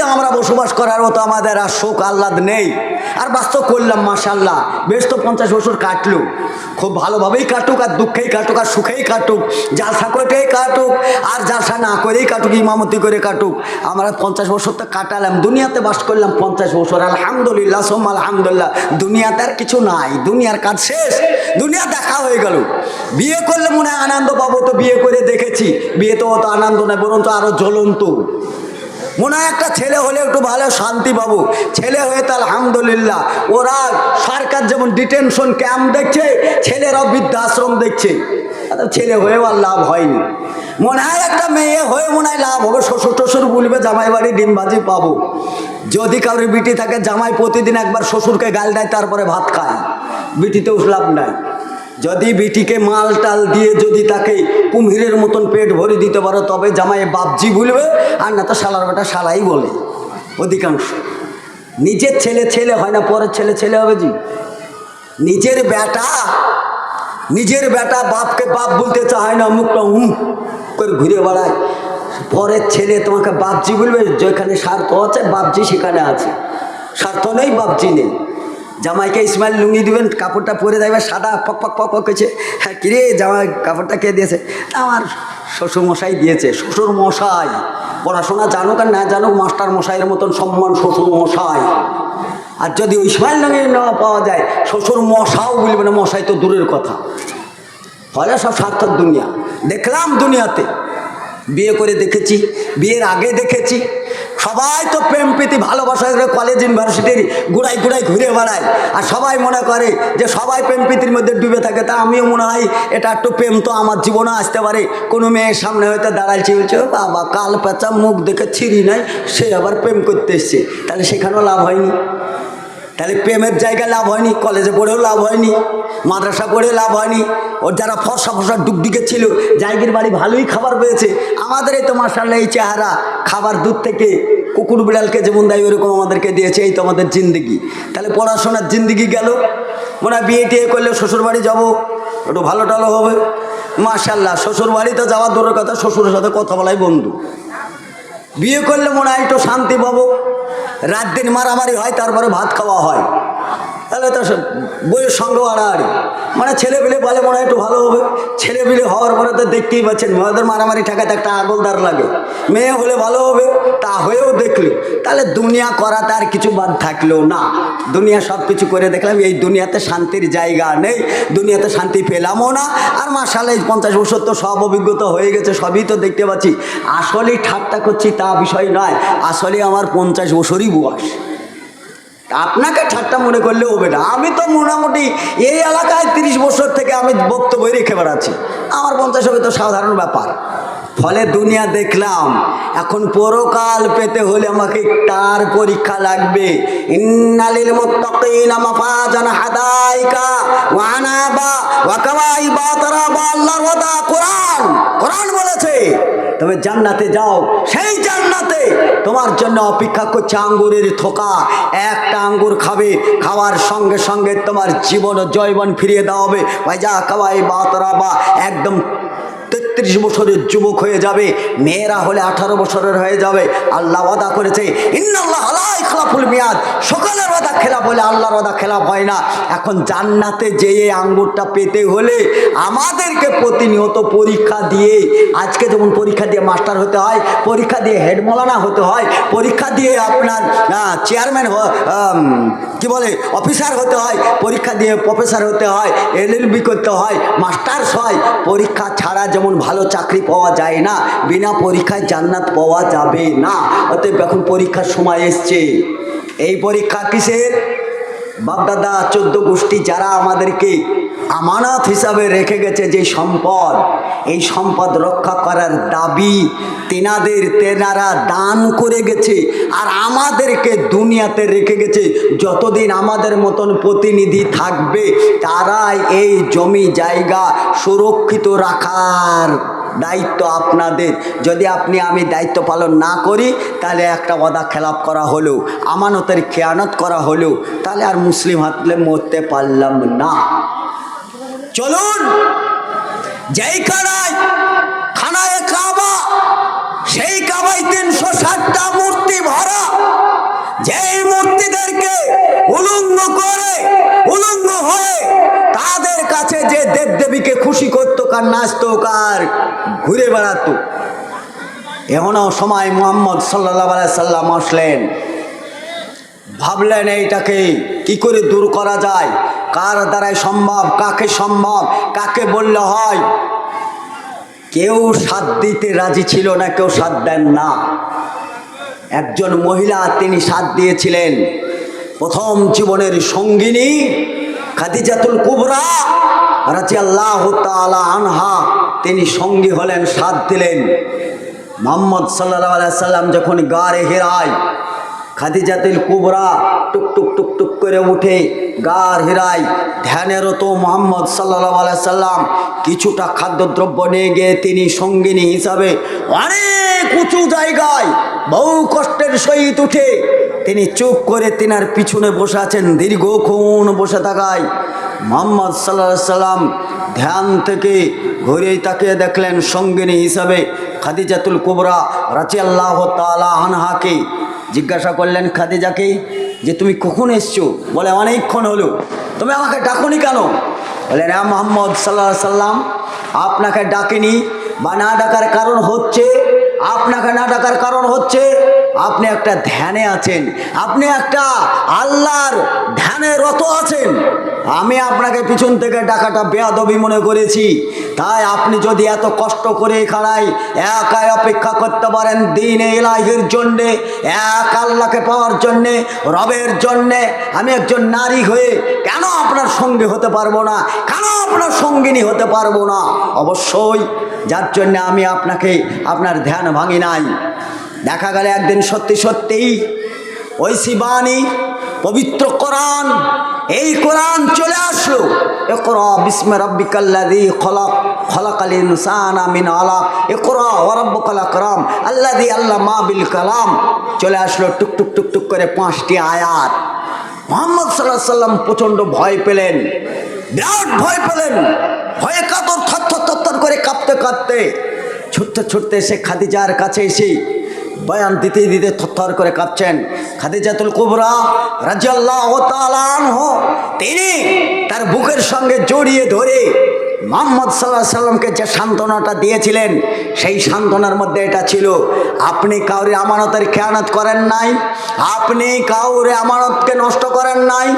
পৃথিবীতে আমরা বসবাস করার মতো আমাদের আর শোক আহ্লাদ নেই। আর বাস্তব করলাম মাসাল্লাহ বেশ তো পঞ্চাশ বছর কাটলো। খুব ভালোভাবেই কাটুক, আর দুঃখেই কাটুক, আর সুখেই কাটুক। জালসা করেই কাটুক, আর জালসা না করেই কাটুক, ইমামতি করে কাটুক। আমরা পঞ্চাশ বছর তো কাটালাম, দুনিয়াতে বাস করলাম পঞ্চাশ বছর। আলহামদুলিল্লাহ সোম আলহামদুলিল্লাহ। দুনিয়াতে আর কিছু নাই, দুনিয়ার কাজ শেষ। দুনিয়া দেখা হয়ে গেল। বিয়ে করলে মনে আনন্দ পাবো তো বিয়ে করে দেখেছি। বিয়ে তো অত আনন্দ নয়, বরঞ্চ আরও জ্বলন্ত। মনে হয় একটা ছেলে হলে একটু ভালো শান্তি পাবো। ছেলে হয়ে তো আলহামদুলিল্লাহ। ওরা সরকার যেমন ডিটেনশন ক্যাম্প দেখছে, ছেলেরাও বৃদ্ধাশ্রম দেখছে। ছেলে হয়েও আর লাভ হয়নি। মনে হয় একটা মেয়ে হয়ে মনে হয় লাভ হবে। শ্বশুর টশুর বলবে জামাই বাড়ি ডিমবাজি পাবো। যদি কারোর বিটি থাকে, জামাই প্রতিদিন একবার শ্বশুরকে গাল দেয়, তারপরে ভাত খায়। বিটিতেও লাভ নাই। যদি বিটিকে মাল টাল দিয়ে যদি তাকে কুম্ভীরের মতন পেট ভরে দিতে পারো, তবে জামাই বাপজি বলবে আর না তো শালার বেটা শালাই বলে। অধিকাংশ। নিজের ছেলে ছেলে হয় না, পরের ছেলে ছেলে হবে জি। নিজের বেটা নিজের বেটা বাপকে বাপ বলতে চায় না, মুখটা উম করে ঘুরে বেড়ায়। পরের ছেলে তোমাকে বাপজি বলবে, যেখানে স্বার্থ আছে, বাপজি সেখানে আছে। স্বার্থ নেই, বাপজি নেই। জামাইকে ইসমাইল লুঙ্গি দিবেন, কাপড়টা পরে দেবে সাদা পক পক পক পক করছে হ্যাঁ কিরে জামাই, কাপড়টা কে দিয়েছে? আমার শ্বশুর মশাই দিয়েছে শ্বশুর মশাই পড়াশোনা জানুক আর না জানুক মাস্টার মশাইয়ের মতন সম্মান শ্বশুর মশাই আর যদি ওই ইসমাইল লুঙ্গি নেওয়া পাওয়া যায় শ্বশুর মশাও বলবে না, মশাই তো দূরের কথা। ফলে সব সার্থক দুনিয়া। দেখলাম দুনিয়াতে। বিয়ে করে দেখেছি, বিয়ের আগে দেখেছি। সবাই তো প্রেম, প্রীতি, ভালোবাসা করে কলেজ ইউনিভার্সিটির গুড়াই গুড়াই ঘুরে বেড়ায়। আর সবাই মনে করে যে সবাই প্রেম, প্রীতির মধ্যে ডুবে থাকে। তা আমিও মনে হয় এটা একটু প্রেম তো আমার জীবনে আসতে পারে। কোনো মেয়ের সামনে হয়তো দাঁড়াইছে বলছে বাবা, কাল পেঁচা মুখ দেখে ছিঁড়ি নাই, সে আবার প্রেম করতে এসছে। তাহলে সেখানেও লাভ হয়নি। তাহলে প্রেমের জায়গায় লাভ হয়নি, কলেজে পড়েও লাভ হয়নি, মাদ্রাসা পড়েও লাভ হয়নি, ওর যারা ফর্সা ফসা ডুগডুগে ছিল, জায়গির বাড়ি ভালোই খাবার পেয়েছে, আমাদের এই তো মার্শাল্লাহ এই চেহারা, খাবার দূর থেকে কুকুর বিড়ালকে যেমন দেয়, ওরকম আমাদেরকে দিয়েছে, এই তো আমাদের জিন্দিগি। তাহলে পড়াশোনার জিন্দিগি গেল, মনে হয় বিয়ে টিয়ে করলে শ্বশুর বাড়ি যাব, একটু ভালো টালো হবে। মার্শাল্লাহ শ্বশুর বাড়িতে যাওয়ার দূরের কথা, শ্বশুরের সাথে কথা বলাই বন্ধু। বিয়ে করলে মনে হয় একটু শান্তি পাবো। রাত দিন মারামারি হয়, তারপরে ভাত খাওয়া হয়। তাহলে তো বইয়ের সঙ্গে আড়াআড়ি। মানে ছেলে পেলে বলে মনে হয় একটু ভালো হবে। ছেলে পেলে হওয়ার পরে তো দেখতেই পাচ্ছেন মেয়েদের মারামারি ঠেকাতে একটা আগলদার লাগে। মেয়ে হলে ভালো হবে, তা হয়েও দেখল। তাহলে দুনিয়া করাতে আর কিছু বাদ থাকলেও না। দুনিয়া সব কিছু করে দেখলাম, এই দুনিয়াতে শান্তির জায়গা নেই, দুনিয়াতে শান্তি পেলামও না। আর মাসালে পঞ্চাশ বছর তো সব অভিজ্ঞতা হয়ে গেছে, সবই তো দেখতে পাচ্ছি। আসলেই ঠাট্টা করছি তা বিষয় নয়, আসলে আমার পঞ্চাশ বছরই বয়স। আপনাকে ঠাট্টা মনে করলে হবে না। আমি তো মোটামুটি এই এলাকায় তিরিশ বছর থেকে আমি বক্তব্য রেখে বেড়াচ্ছি। আমার পঞ্চাশ হবে তো সাধারণ ব্যাপার। ফলে দুনিয়া দেখলাম, এখন পরকাল পেতে হলে আমাকে তার পরীক্ষা লাগবে। ইন্নালিল মুত্তাকিনা মাফাজান হাদাইকা ওয়া আনাবা ওয়া কাওয়াইবা তারাবা আল্লাহর ওয়াদা। কোরআন কোরআন বলেছে তবে জান্নাতে যাও, সেই জান্নাতে তোমার জন্য অপেক্ষা করছে আঙ্গুরের থোকা। একটা আঙ্গুর খাবে, খাওয়ার সঙ্গে সঙ্গে তোমার জীবন ও জৈবন ফিরিয়ে দেওয়া হবে। ভাইজা কাওয়াই বাতরা বা একদম তেত্রিশ বছরের যুবক হয়ে যাবে, মেয়েরা হলে আঠারো বছরের হয়ে যাবে। আল্লাহ ওয়াদা করেছে, ইন্নাল্লাহ খেলাফুল মেয়াদ। সকালের ওয়াদা খেলাফ হলে আল্লাহর ওয়াদা খেলাফ হয় না। এখন জান্নাতে যেয়ে আঙ্গুরটা পেতে হলে আমাদেরকে প্রতিনিয়ত পরীক্ষা দিয়ে, আজকে যেমন পরীক্ষা দিয়ে মাস্টার হতে হয়, পরীক্ষা দিয়ে হেড মৌলানা হতে হয়, পরীক্ষা দিয়ে আপনার চেয়ারম্যান কি বলে অফিসার হতে হয়, পরীক্ষা দিয়ে প্রফেসর হতে হয় এলএলবি করতে হয় মাস্টার্স হয়। পরীক্ষা ছাড়া যেমন ভালো চাকরি পাওয়া যায় না, বিনা পরীক্ষায় জান্নাত পাওয়া যাবে না। অতএব এখন পরীক্ষার সময় এসছে। এই পরীক্ষা কিসের? বাপদাদা, চোদ্দ গোষ্ঠী যারা আমাদেরকে আমানত হিসাবে রেখে গেছে যে সম্পদ। এই সম্পদ রক্ষা করার দাবি তেনাদের, তেনারা দান করে গেছে আর আমাদেরকে দুনিয়াতে রেখে গেছে। যতদিন আমাদের মতন প্রতিনিধি থাকবে, তারাই এই জমি জায়গা সুরক্ষিত রাখার দায়িত্ব আপনাদের। যদি আপনি আমি দায়িত্ব পালন না করি, তাহলে একটা ওয়াদা খেলাপ করা হলো, আমানতের খেয়ানত করা হলো, তাহলে আর মুসলিম হাতলে মরতে পারলাম না। চলুন। যেইখানায় খানায় কাবা, সেই কাবায় তিনশো ষাটটা মূর্তি ভরা। যেই মূর্তিদেরকে উলঙ্গ করে, উলঙ্গ হয়ে তাদের কাছে যে দেবদেবীকে খুশি করতো, কার নাচতো, কার ঘুরে বেড়াতো। এমনও সময় মোহাম্মদ সাল্লাহ সাল্লাম আসলেন। ভাবলেন, এইটাকে কি করে দূর করা যায়? কার দ্বারাই সম্ভব? কাকে সম্ভব? কাকে বললে হয়? কেউ সাথ দিতে রাজি ছিল না, কেউ সাথ দেন না। একজন মহিলা, তিনি সাথ দিয়েছিলেন। প্রথম জীবনের সঙ্গিনী খাদিজাতুল কুবরা রাজি আল্লাহ আনহা, তিনি সঙ্গী হলেন, সাথ দিলেন। মোহাম্মদ সাল্লাহ সাল্লাম যখন গাড়ে হেরায় খাদিজাতুল কুবরা টুক টুক টুক টুক করে উঠে গার হিরায় ধ্যানেরত মোহাম্মদ সাল্লাহ সাল্লাম কিছুটা খাদ্যদ্রব্য নিয়ে গিয়ে তিনি সঙ্গিনী হিসাবে অনেক উঁচু জায়গায় বহু কষ্টের সহিত উঠে তিনি চুপ করে তিনার পিছনে বসে আছেন দীর্ঘক্ষণ বসে থাকায়। মোহাম্মদ সাল্লাহ সাল্লাম ধ্যান থেকে ঘুরে তাকিয়ে দেখলেন সঙ্গিনী হিসাবে খাদিজাতুল কুবরা রাচি আল্লাহ তালা আনহাকে জিজ্ঞাসা করলেন, খাদিজাকে, যে তুমি কখন এসছো? বলে, অনেকক্ষণ হলো। তুমি আমাকে ডাকুনি কেন? বলে রাম মোহাম্মদ সাল্লা সাল্লাম, আপনাকে ডাকেনি বা না ডাকার কারণ হচ্ছে, আপনাকে না ডাকার কারণ হচ্ছে আপনি একটা ধ্যানে আছেন, আপনি একটা আল্লাহর ধ্যানে রত আছেন। আমি আপনাকে পিছন থেকে ডাকাটা বেয়াদবি মনে করেছি। তাই আপনি যদি এত কষ্ট করে খাড়াই একাই অপেক্ষা করতে পারেন দিন এলাহির জন্যে, এক আল্লাহকে পাওয়ার জন্যে, রবের জন্যে, আমি একজন নারী হয়ে কেন আপনার সঙ্গে হতে পারব না? কেন আপনার সঙ্গিনী হতে পারব না? অবশ্যই, যার জন্য আমি আপনাকে আপনার ধ্যান ভাঙি নাই। দেখা গেলে একদিন সত্যি সত্যিই ওই শিবানী পবিত্র কোরআন, এই কোরআন চলে আসলো। একরা বিসমে রব্বিকাল্লাযী খলাক খলাকাল ইনসানা মিন আলাক একরা ওয়া রাব্বুকাল আকরাম, আল্লাযী আল্লামা বিল কালাম। চলে আসলো টুক টুক টুক টুক করে পাঁচটি আয়াত। মোহাম্মদ সাল্লাহ সাল্লাম প্রচণ্ড ভয় পেলেন। বিরাট ভয় পেলেন। ভয়ে কাতর, থর থর করে কাঁপতে কাঁপতে ছুটতে ছুটতে সে খাদিজার কাছে এসে বয়ান দিতে দিতে থরথর করে কাঁপছেন খাদিজাতুল কুবরা রাজিয়াল্লাহ তিনি তার বুকের সঙ্গে জড়িয়ে ধরে মোহাম্মদ সাল্লাহ সাল্লামকে যে সান্ত্বনাটা দিয়েছিলেন, সেই সান্ত্বনার মধ্যে এটা ছিল, আপনি কাউরে আমানতের খেয়ানত করেন নাই, আপনি কাউরে আমানতকে নষ্ট করেন নাই,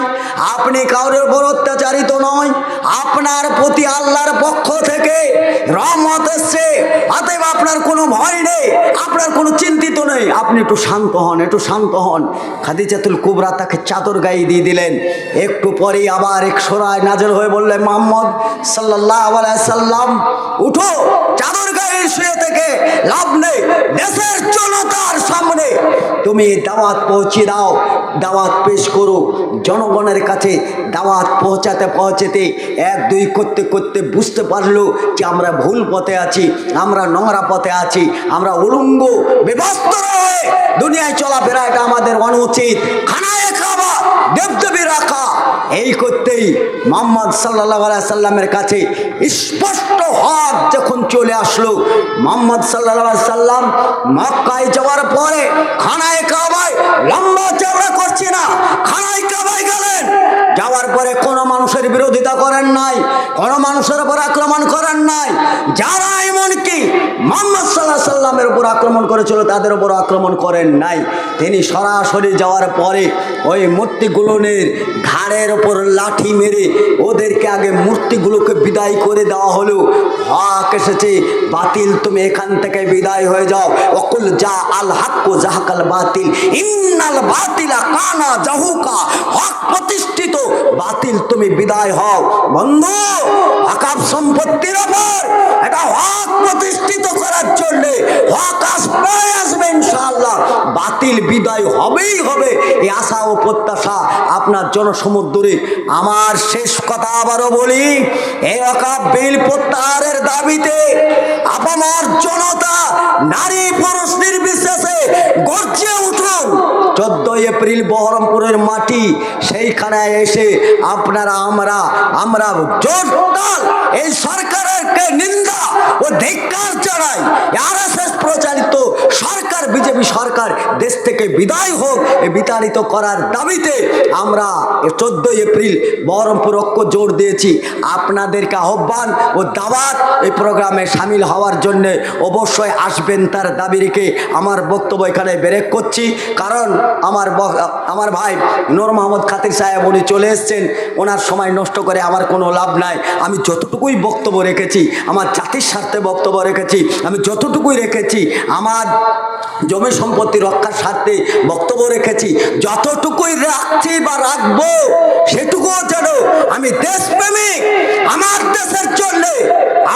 আপনি কাউরে উপর অত্যাচারিত নয়, আপনার প্রতি আল্লাহর পক্ষ থেকে রহমত এসছে, অতএব আপনার কোনো ভয় নেই, আপনার কোনো চিন্তিত নেই, আপনি একটু শান্ত হন, একটু শান্ত হন। খাদিজাতুল কুবরা তাকে চাদর গায়ে দিয়ে দিলেন, একটু পরেই আবার এক সোরায় নাজর হয়ে বললেন, মোহাম্মদ সাল্লাহ উঠো, চাদর গায়ে শুয়ে থেকে লাভ নেই, দেশের জনতার সামনে। তুমি দাওয়াত পৌঁছে দাও, দাওয়াত পেশ করো, জনগণের কাছে দাওয়াত পৌঁছাতে পৌঁছাতে এক দুই করতে করতে বুঝতে পারল যে আমরা ভুল পথে আছি, আমরা নোংরা পথে আছি, আমরা উলঙ্গ, বিভস্ত হয়ে দুনিয়ায় চলাফেরা, এটা আমাদের অনুচিত। খানায় খাওয়া দেবদেবী রাখা এই করতেই মোহাম্মদ সাল্লাহ সাল্লামের কাছে স্পষ্ট হক যখন চলে আসলো, মোহাম্মদ সাল্লাহ সাল্লাম মক্কায় যাওয়ার পরে খানায় কাবায় লম্বা চওড়া করছি না, খানায় কাবায় গেলেন। যাওয়ার পরে কোনো বিরোধিতা করেন নাই কোনো মানুষের উপর আক্রমণ করেন নাই, যারা এমনকি মোহাম্মদ সাল্লাহ সাল্লামের উপর আক্রমণ করেছিল, তাদের উপর আক্রমণ করেন নাই। তিনি সরাসরি যাওয়ার পরে ওই মূর্তিগুলোনের ঘাড়ের ওপর লাঠি মেরে ওদেরকে আগে মূর্তিগুলোকে বিদায় করে দেওয়া হলো। হক এসেছে, বাতিল, তুমি এখান থেকে বিদায় হয়ে যাও। অকুল যা আল হাক্কু জাহাকাল বাতিল। ইন্নাল বাতিলা কানা জাহুকা, হক প্রতিষ্ঠিত, বাতিল, তুমি বিদায় হও। বন্ধু আকাব সম্পত্তির ওপর এটা হক প্রতিষ্ঠিত করার জন্য হক আসবে আসবে ইনশাআল্লাহ। বাতিল বিদায় হবেই হবে, এই আশা ও প্রত্যাশা আপনার জনসমুদ্রে আমার শেষ কথা আবারও বলি এই অকাব বিল প্রত্যাহারের দাবিতে আপামার জনতা নারী পুরুষ নির্বিশেষে গর্জে উঠুন। চোদ্দই এপ্রিল বহরমপুরের মাটি, সেইখানে এসে আপনারা, আমরা আমরা জোরদার এই সরকারের কে নিন্দা ও ধিক্কার চালাই আরএসএস প্রচারিত সরকার, বিজেপি সরকার দেশ থেকে বিদায় হোক বিতাড়িত করার দাবিতে আমরা চোদ্দই এপ্রিল বহরমপুর ঐক্য জোর দিয়েছি। আপনাদেরকে আহ্বান ও দাওয়াত এই প্রোগ্রামে সামিল হওয়ার জন্যে অবশ্যই আসবেন তার দাবি রেখে আমার বক্তব্য এখানে ব্রেক করছি। কারণ আমার আমার ভাই নূর মোহাম্মদ খাতির সাহেব উনি চলে এসছেন। ওনার সময় নষ্ট করে আমার কোনো লাভ নাই। আমি যতটুকুই বক্তব্য রেখেছি, আমার জাতির স্বার্থে বক্তব্য রেখেছি, আমি যতটুকুই রেখেছি, আমার জমি সম্পত্তি রক্ষার স্বার্থে বক্তব্য রেখেছি। যতটুকুই রাখছি বা রাখব, সেটুকুও যেন আমি দেশপ্রেমিক, আমার দেশের জন্য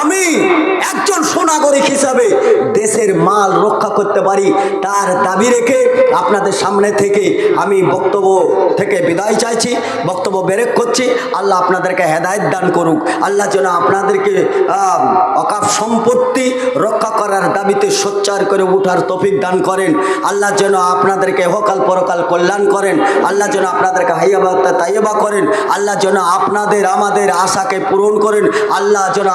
আমি একজন সুনাগরিক হিসাবে দেশের মাল রক্ষা করতে পারি। তার দাবি রেখে আপনাদের সামনে থেকে আমি বক্তব্য থেকে বিদায় চাইছি, বক্তব্য বেরেক করছি। আল্লাহ আপনাদেরকে হেদায়ত দান করুক। আল্লাহ যেন আপনাদেরকে অকাপ সম্পত্তি রক্ষা করার দাবিতে সোচ্চার করে উঠার তফিক দান করেন। আল্লাহ যেন আপনাদেরকে হকাল পরকাল কল্যাণ করেন। আল্লাহ যেন আপনাদেরকে হাইয়াবা তাইয়াবা করেন। আল্লাহ যেন আপনাদের, আমাদের আশাকে পূরণ করেন। আল্লাহ যেন